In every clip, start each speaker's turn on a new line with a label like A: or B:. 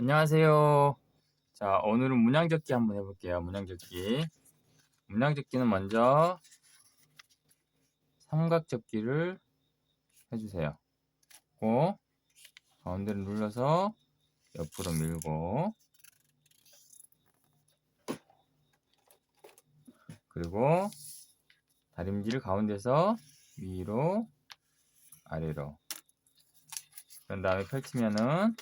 A: 안녕하세요. 자, 오늘은 문양접기 한번 해볼게요. 문양접기. 문양접기는 먼저 삼각접기를 해주세요. 고 가운데를 눌러서 옆으로 밀고 그리고 다림질을 가운데서 위로 아래로 그런 다음에 펼치면은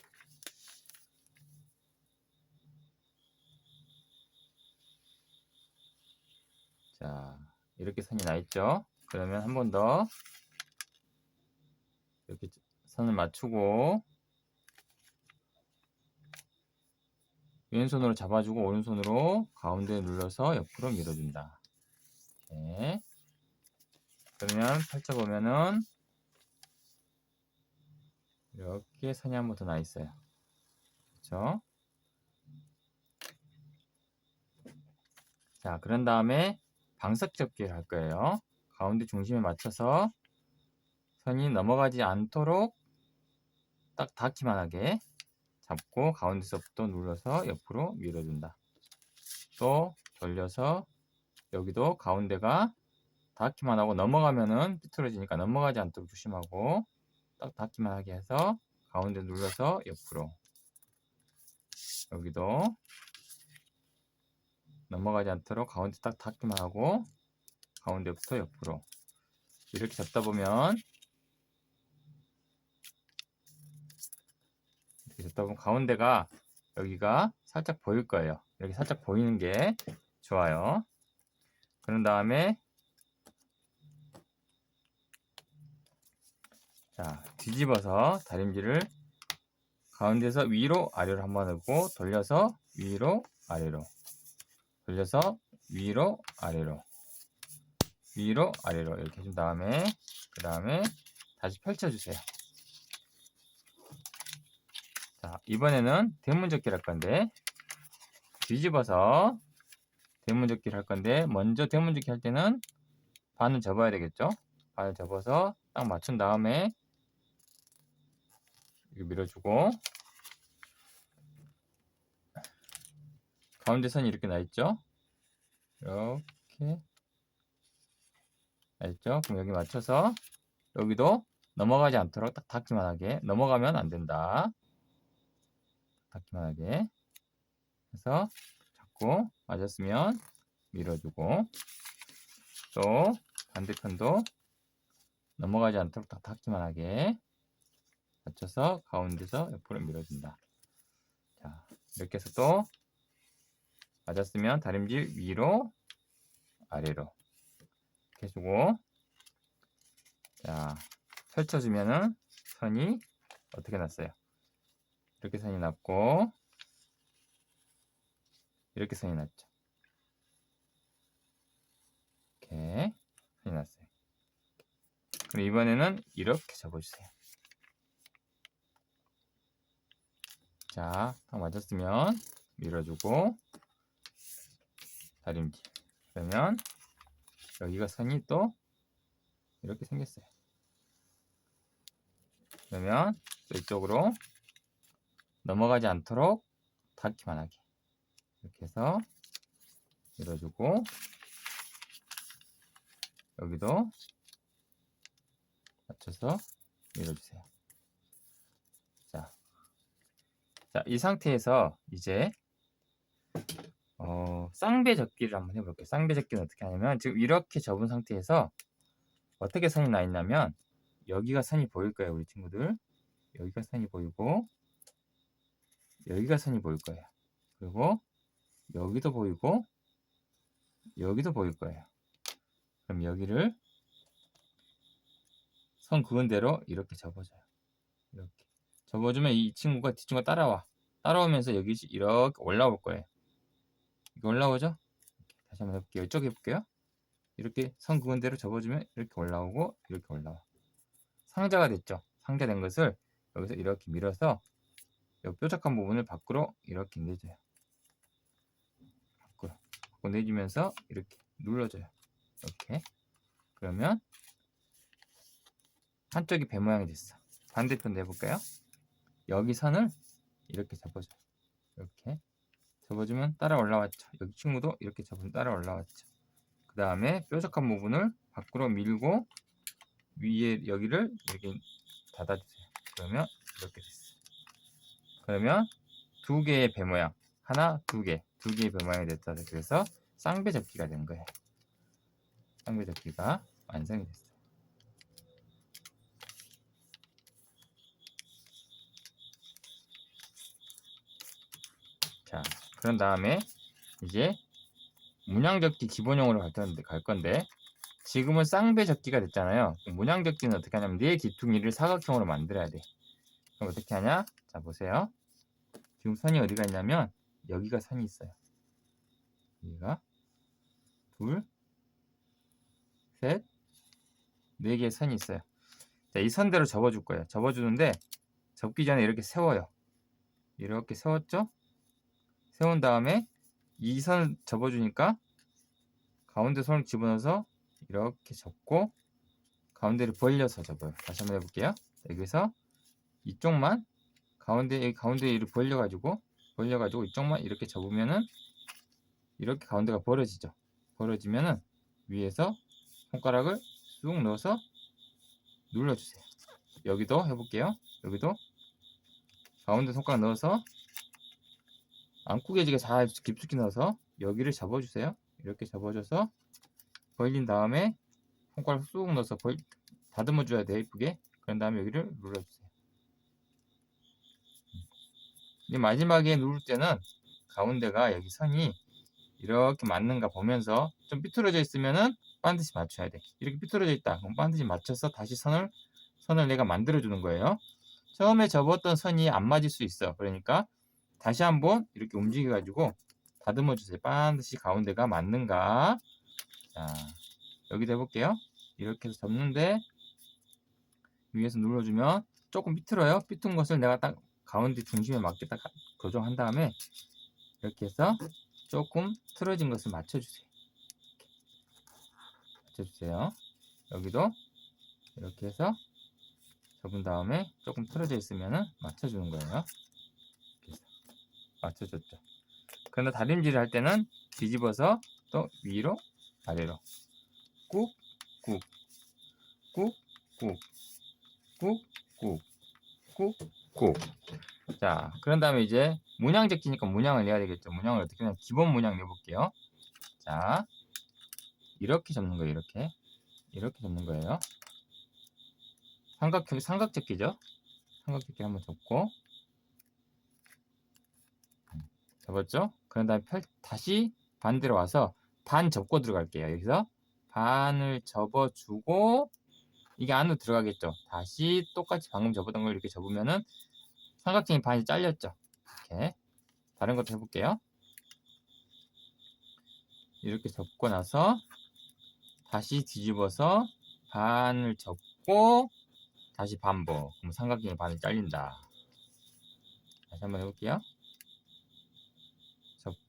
A: 자, 이렇게 선이 나 있죠? 그러면 한 번 더 이렇게 선을 맞추고 왼손으로 잡아주고 오른손으로 가운데 눌러서 옆으로 밀어준다. 이렇게. 그러면 펼쳐보면은 이렇게 선이 한 번 더 나 있어요. 그렇죠? 자, 그런 다음에 방석 접기를 할 거예요. 가운데 중심에 맞춰서 선이 넘어가지 않도록 딱 닿기만 하게 잡고 가운데서부터 눌러서 옆으로 밀어준다. 또 돌려서 여기도 가운데가 닿기만 하고 넘어가면은 삐뚤어지니까 넘어가지 않도록 조심하고 딱 닿기만 하게 해서 가운데 눌러서 옆으로 여기도 넘어가지 않도록 가운데 딱 닿기만 하고 가운데부터 옆으로 이렇게 잡다 보면 이렇게 잡다 보면 가운데가 여기가 살짝 보일 거예요. 이렇게 살짝 보이는 게 좋아요. 그런 다음에 자 뒤집어서 다림질을 가운데서 위로 아래로 한번 하고 돌려서 위로 아래로 돌려서 위로 아래로 위로 아래로 이렇게 해준 다음에 그 다음에 다시 펼쳐주세요. 자 이번에는 대문접기를 할 건데 뒤집어서 대문접기를 할 건데 먼저 대문접기 할 때는 반을 접어야 되겠죠? 반을 접어서 딱 맞춘 다음에 밀어주고 가운데 선이 이렇게 나 있죠? 이렇게 알죠? 그럼 여기 맞춰서 여기도 넘어가지 않도록 딱 닿기만 하게 넘어가면 안 된다. 닿기만 하게 해서 잡고 맞았으면 밀어주고 또 반대편도 넘어가지 않도록 딱 닿기만 하게 맞춰서 가운데서 옆으로 밀어준다. 자 이렇게 해서 또 맞았으면 다림질 위로 아래로 이렇게 해주고 자 펼쳐주면은 선이 어떻게 났어요? 이렇게 선이 났고 이렇게 선이 났죠. 이렇게 선이 났어요. 그럼 이번에는 이렇게 접어주세요. 자, 딱 맞았으면 밀어주고 다림질. 그러면 여기가 선이 또 이렇게 생겼어요. 그러면 또 이쪽으로 넘어가지 않도록 닿기만 하게 이렇게 해서 밀어주고 여기도 맞춰서 밀어주세요. 자, 자, 이 상태에서 이제 어, 쌍배 접기를 한번 해볼게요. 쌍배 접기는 어떻게 하냐면 지금 이렇게 접은 상태에서 어떻게 선이 나 있냐면 여기가 선이 보일 거예요, 우리 친구들. 여기가 선이 보이고 여기가 선이 보일 거예요. 그리고 여기도 보이고 여기도 보일 거예요. 그럼 여기를 선 그은 대로 이렇게 접어줘요. 이렇게 접어주면 이 친구가 뒷친구가 따라와. 따라오면서 여기 이렇게 올라올 거예요. 이게 올라오죠? 다시 한번 해볼게요. 이쪽 해볼게요. 이렇게 선 그은 대로 접어주면 이렇게 올라오고 이렇게 올라와. 상자가 됐죠? 상자된 것을 여기서 이렇게 밀어서 이 뾰족한 부분을 밖으로 이렇게 내줘요. 밖으로. 밖으로 내주면서 이렇게 눌러줘요. 이렇게. 그러면 한쪽이 배 모양이 됐어. 반대편도 해볼까요? 여기 선을 이렇게 접어줘. 이렇게 접어주면 따라 올라왔죠. 여기 친구도 이렇게 접으면 따라 올라왔죠. 그 다음에 뾰족한 부분을 밖으로 밀고 위에 여기를 이렇게 닫아주세요. 그러면 이렇게 됐어요. 그러면 두 개의 배 모양, 하나, 두 개, 두 개의 배 모양이 됐다. 그래서 쌍배 접기가 된 거예요. 쌍배 접기가 완성이 됐어요. 자, 그런 다음에 이제 문양접기 기본용으로 갈 건데, 갈 건데 지금은 쌍배 접기가 됐잖아요. 문양 접기는 어떻게 하냐면 네 기퉁이를 사각형으로 만들어야 돼. 그럼 어떻게 하냐? 자 보세요. 지금 선이 어디가 있냐면 여기가 선이 있어요. 여기가 둘, 셋, 네 개의 선이 있어요. 자, 이 선대로 접어줄 거예요. 접어주는데 접기 전에 이렇게 세워요. 이렇게 세웠죠? 세운 다음에 이 선을 접어주니까 가운데 손을 집어넣어서 이렇게 접고 가운데를 벌려서 접어요. 다시 한번 해볼게요. 여기서 이쪽만 가운데 가운데 이를 벌려가지고 벌려가지고 이쪽만 이렇게 접으면은 이렇게 가운데가 벌어지죠. 벌어지면은 위에서 손가락을 쑥 넣어서 눌러주세요. 여기도 해볼게요. 여기도 가운데 손가락 넣어서 안구개지가 잘 깊숙이 넣어서 여기를 접어주세요. 이렇게 접어줘서 벌린 다음에 손가락 쑥 넣어서 벌, 다듬어 줘야 돼 이쁘게. 그런 다음에 여기를 눌러주세요. 이제 마지막에 누를 때는 가운데가 여기 선이 이렇게 맞는가 보면서 좀 삐뚤어져 있으면은 반드시 맞춰야 돼. 이렇게 삐뚤어져 있다. 그럼 반드시 맞춰서 다시 선을 선을 내가 만들어 주는 거예요. 처음에 접었던 선이 안 맞을 수 있어. 그러니까 다시 한번 이렇게 움직여 가지고 다듬어 주세요 반드시 가운데가 맞는가 자, 여기도 해볼게요. 이렇게 해서 접는데 위에서 눌러주면 조금 삐뚤어요. 삐뚤은 것을 내가 딱 가운데 중심에 맞게 딱 교정한 다음에 이렇게 해서 조금 틀어진 것을 맞춰주세요. 맞춰주세요. 여기도 이렇게 해서 접은 다음에 조금 틀어져 있으면 맞춰주는 거예요. 맞춰줬죠. 그런데 다림질을 할 때는 뒤집어서 또 위로 아래로 꾹, 꾹, 꾹, 꾹, 꾹, 꾹, 꾹, 꾹. 자, 그런 다음에 이제 문양 적기니까 문양을 내야 되겠죠. 문양을 어떻게 하면 기본 문양 내볼게요. 자, 이렇게 접는 거예요. 이렇게. 이렇게 접는 거예요. 삼각형, 삼각접기죠. 삼각접기 한번 접고. 접었죠? 그런 다음에 펼, 다시 반대로 와서 반 접고 들어갈게요. 여기서 반을 접어주고 이게 안으로 들어가겠죠. 다시 똑같이 방금 접었던 걸 이렇게 접으면은 삼각형이 반이 잘렸죠. 이렇게 다른 것도 해볼게요. 이렇게 접고 나서 다시 뒤집어서 반을 접고 다시 반복. 그럼 삼각형이 반이 잘린다. 다시 한번 해볼게요.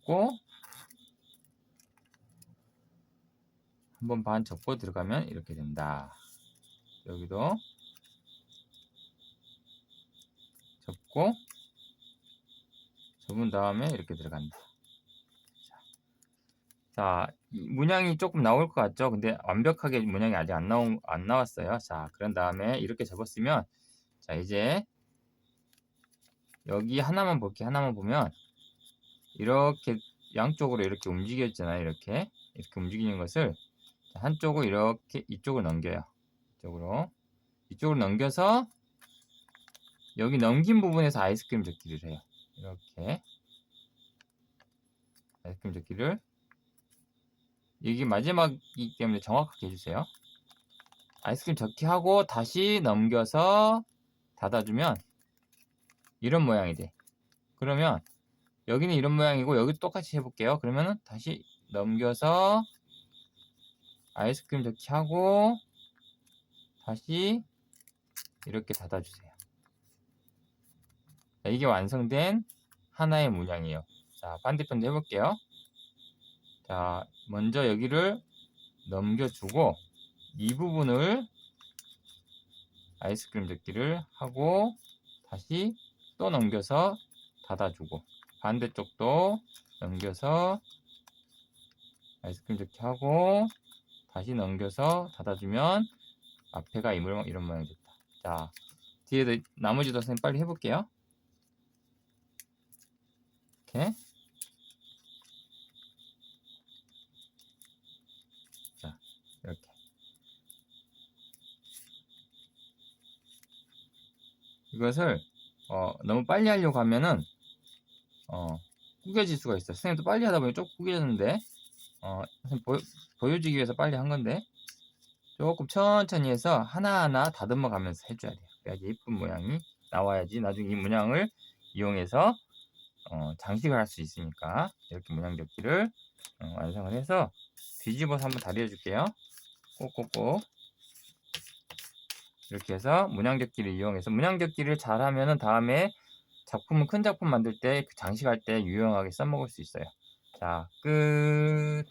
A: 접고 한 번 반 접고 들어가면 이렇게 된다. 여기도 접고 접은 다음에 이렇게 들어간다. 자, 이 문양이 조금 나올 것 같죠? 근데 완벽하게 문양이 아직 안 나온 안 나왔어요. 자, 그런 다음에 이렇게 접었으면 자, 이제 여기 하나만 볼게 하나만 보면 이렇게 양쪽으로 이렇게 움직였잖아요. 이렇게 이렇게 움직이는 것을 한쪽을 이렇게 이쪽으로 넘겨요. 이쪽으로 이쪽으로 넘겨서 여기 넘긴 부분에서 아이스크림 접기를 해요. 이렇게 아이스크림 접기를 이게 마지막이기 때문에 정확하게 해주세요. 아이스크림 접기하고 다시 넘겨서 닫아주면 이런 모양이 돼. 그러면 여기는 이런 모양이고 여기 똑같이 해볼게요. 그러면은 다시 넘겨서 아이스크림 접기 하고 다시 이렇게 닫아주세요. 자, 이게 완성된 하나의 문양이에요. 자, 반대편도 해볼게요. 자, 먼저 여기를 넘겨주고 이 부분을 아이스크림 접기를 하고 다시 또 넘겨서 닫아주고 반대쪽도 넘겨서 아이스크림 접기 하고 다시 넘겨서 닫아주면 앞에가 이물 이런 모양이 됐다. 자 뒤에도 나머지도 선생님 빨리 해볼게요. 이렇게 자 이렇게 이것을 어, 너무 빨리 하려고 하면은 어, 구겨질 수가 있어요. 선생님도 빨리 하다 보니 조금 구겨졌는데 어, 보여, 보여주기 위해서 빨리 한 건데 조금 천천히 해서 하나하나 다듬어 가면서 해줘야 돼요. 그래야지 예쁜 모양이 나와야지 나중에 이 문양을 이용해서 어, 장식을 할 수 있으니까 이렇게 문양 접기를 어, 완성을 해서 뒤집어서 한번 다리 해줄게요. 꼭꼭꼭 이렇게 해서 문양접기를 이용해서 문양접기를 잘하면은 다음에 작품은 큰 작품 만들 때그 장식할 때 유용하게 써먹을 수 있어요. 자, 끝.